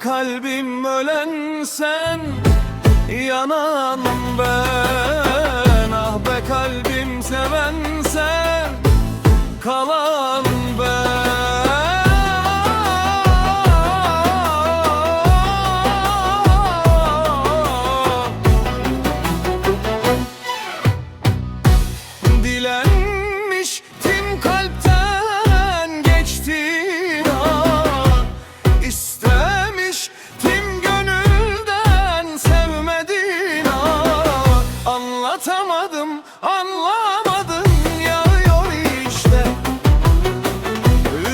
kalbim ölen sen Yanan ben. Anlatamadım anlamadın yağıyor işte.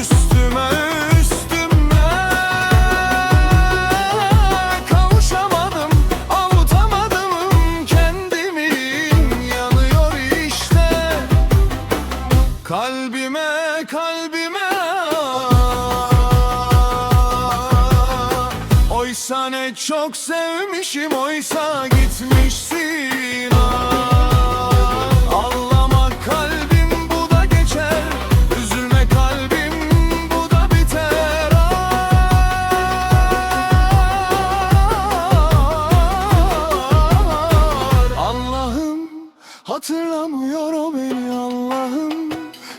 Üstüme üstüme kavuşamadım avutamadım kendimi. Yanıyor işte. Kalbime kalbime. Oysa ne çok sevmişim oysa gitmişsin hatırlamıyor o beni Allah'ım.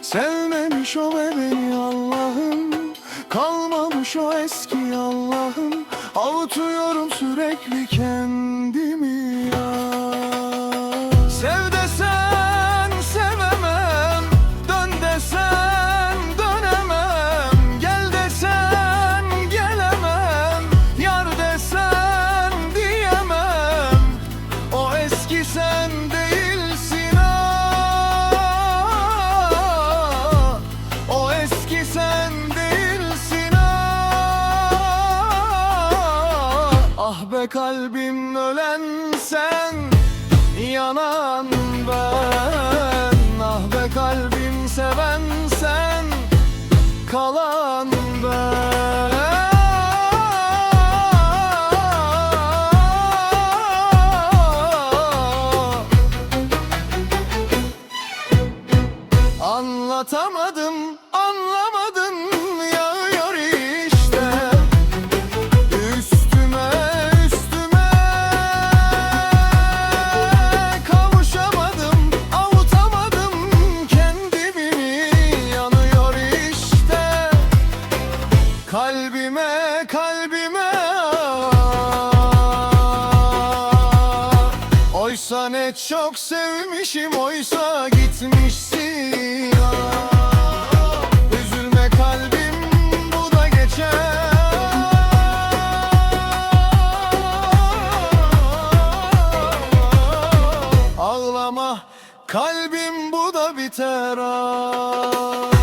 Sevmemiş o be beni Allah'ım. Kalmamış o eski Allah'ım. Avutuyorum sürekli kendimi ya. Sev desen sevemem Dön dönemem. Gel desen gelemem Yar desen diyemem. O eski sen ah be kalbim ölen sen Yanan ben. Ah be kalbim seven sen Kalan ben Kalbime, kalbime Oysa ne çok sevmişim oysa gitmişsin. Üzülme kalbim bu da geçer Ağlama kalbim bu da biter ah.